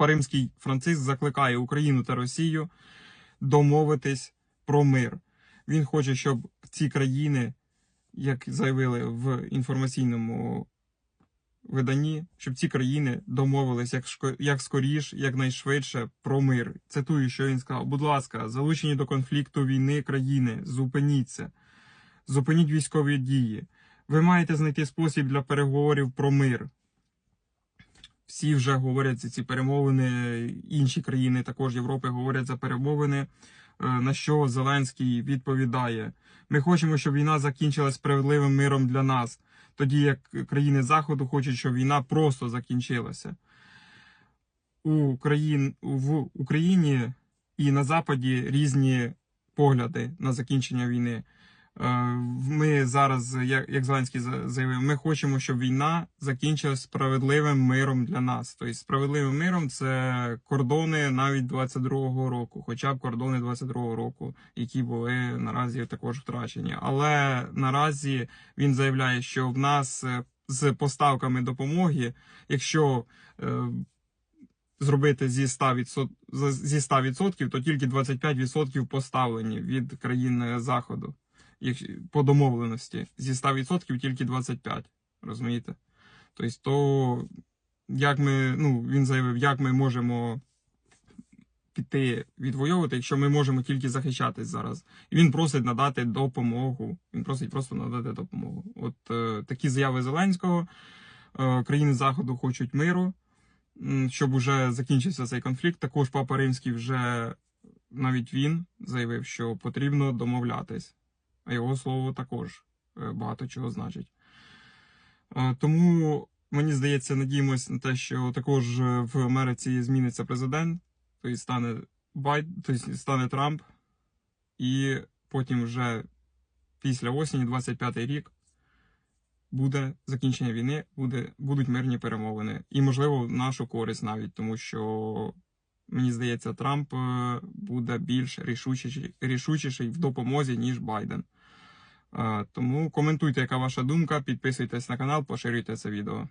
Папа Римський Франциск закликає Україну та Росію домовитись про мир. Він хоче, щоб ці країни, як заявили в інформаційному виданні, щоб ці країни домовились як, як скоріш, як найшвидше про мир. Цитую, що він сказав: будь ласка, залучені до конфлікту війни країни, зупиніться, зупиніть військові дії. Ви маєте знайти спосіб для переговорів про мир. Всі вже говорять за ці перемовини, інші країни також Європи говорять за перемовини. Е, На що Зеленський відповідає: ми хочемо, щоб війна закінчилась справедливим миром для нас, тоді як країни Заходу хочуть, щоб війна просто закінчилася. У країн в Україні і на Западі різні погляди на закінчення війни. Е, Ми зараз, як, Зеленський заявив, ми хочемо, щоб війна закінчилась справедливим миром для нас. Тобто, справедливим миром це кордони навіть 22-го року, хоча б кордони 22-го року, які були наразі також втрачені. Але наразі він заявляє, що в нас е, з поставками допомоги, якщо е, зробити зі 100%, зі 100%, то тільки 25% поставлені від країн Заходу. По домовленості. Зі 100% тільки 25%. Розумієте? Тобто, то як ми, ну, він заявив, як ми можемо піти відвоювати, якщо ми можемо тільки захищатись зараз. І він просить надати допомогу. Він просить просто надати допомогу. От е, такі заяви Зеленського. Е, країни Заходу хочуть миру, щоб уже закінчився цей конфлікт. Також Папа Римський вже навіть він заявив, що потрібно домовлятись. А його слово також е, багато чого значить. Е, Тому мені здається, надіємось на те, що також е, в Америці зміниться президент, тобто стане Байд, тобто стане Трамп, і потім вже після осені, 25-й рік, буде закінчення війни, буде, будуть мирні перемовини. І, можливо, в нашу користь навіть, тому що мені здається, Трамп буде більш рішучіший, рішучіший в допомозі, ніж Байден. Тому коментуйте, яка ваша думка, підписуйтесь на канал, поширюйте це відео.